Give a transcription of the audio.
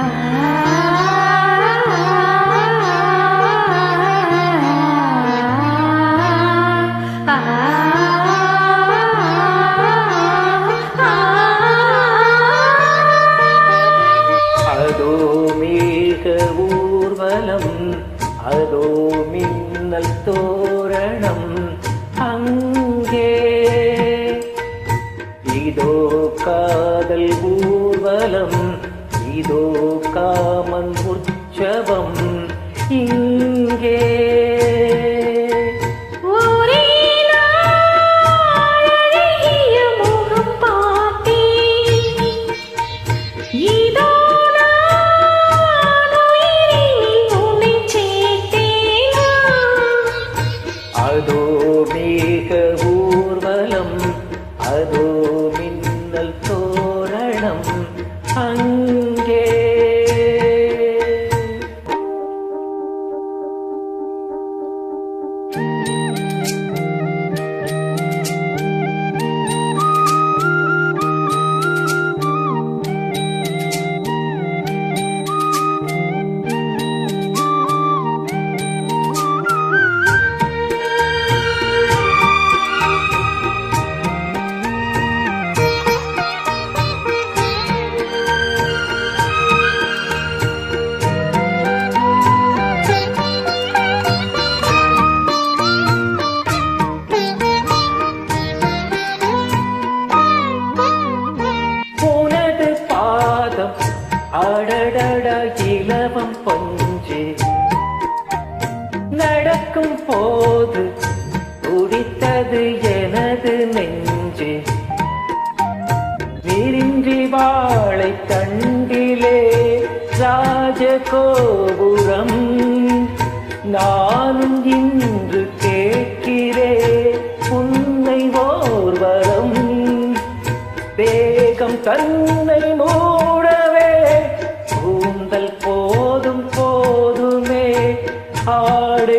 Ah. உற்சவம் இங்கே. அதோ மேக நடக்கும் போது துடித்தது எனது நெஞ்சு. விரிஞ்சி வாழை தண்டிலே ராஜகோபுரம் நானும் இன்று கேட்கிறே உன்னை ஓர்வரம். வேகம் தன்னை மூ ஆடு